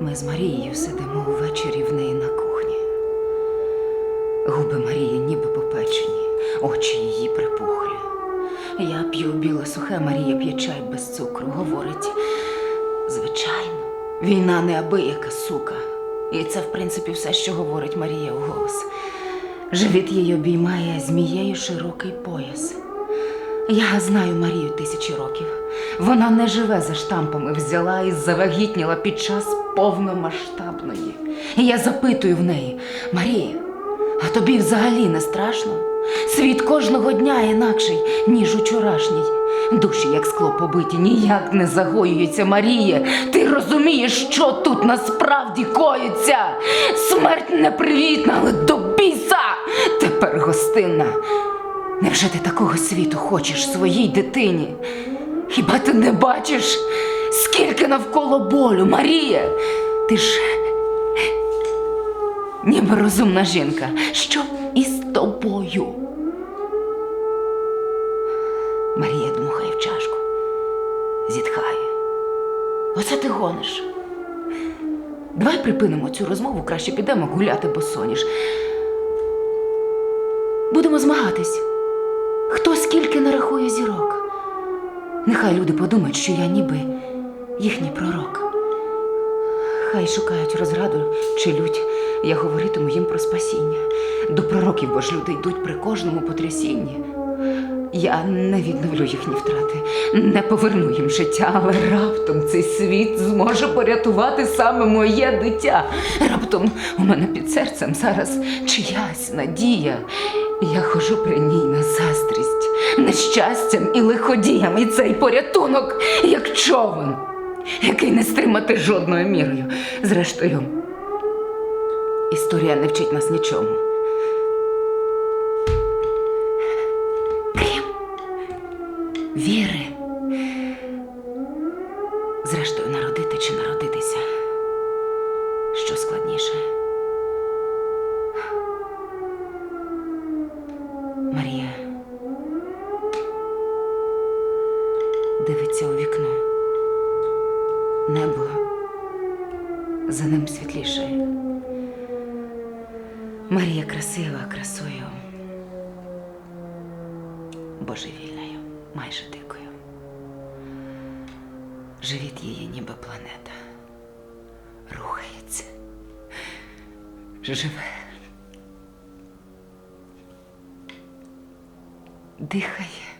Ми з Марією сидимо ввечері в неї на кухні. Губи Марії ніби попечені, очі її припухлі. Я п'ю біле сухе, Марія п'є чай без цукру. Говорить, звичайно, війна неабияка сука. І це, в принципі, все, що говорить Марія у голос. Живіт її обіймає змією широкий пояс. Я знаю Марію тисячі років. Вона не живе за штампами, взяла і завагітніла під час повномасштабної. І я запитую в неї: Марія, а тобі взагалі не страшно? Світ кожного дня інакший, ніж учорашній. Душі, як скло побиті, ніяк не загоюються, Марія. Ти розумієш, що тут насправді коїться? Смерть непривітна, але до біса! Тепер гостинна. Невже ти такого світу хочеш своїй дитині? Хіба ти не бачиш, скільки навколо болю, Марія? Ти ж ніби розумна жінка. Що із тобою? Марія дмухає в чашку, зітхає. Оце ти гониш. Давай припинимо цю розмову, краще підемо гуляти босоніж. Будемо змагатись. Хто скільки нарахує зірок? Нехай люди подумають, що я ніби їхній пророк. Хай шукають розраду чи лють, я говоритиму їм про спасіння. До пророків, бо ж люди йдуть при кожному потрясінні. Я не відновлю їхні втрати, не поверну їм життя, але раптом цей світ зможе порятувати саме моє дитя. Раптом у мене під серцем зараз чиясь надія. Я хожу при ній на заздрість, нещастям і лиходіям, і цей порятунок, як човен, який не стримати жодною мірою. Зрештою, історія не вчить нас нічому. Крім віри. Зрештою, народити чи народитися. Що складніше? Марія дивиться у вікно. Небо за ним світлішає. Марія красива красою, божевільною, майже дикою. Живіт її ніби планета. Рухається. Живе. Дихає.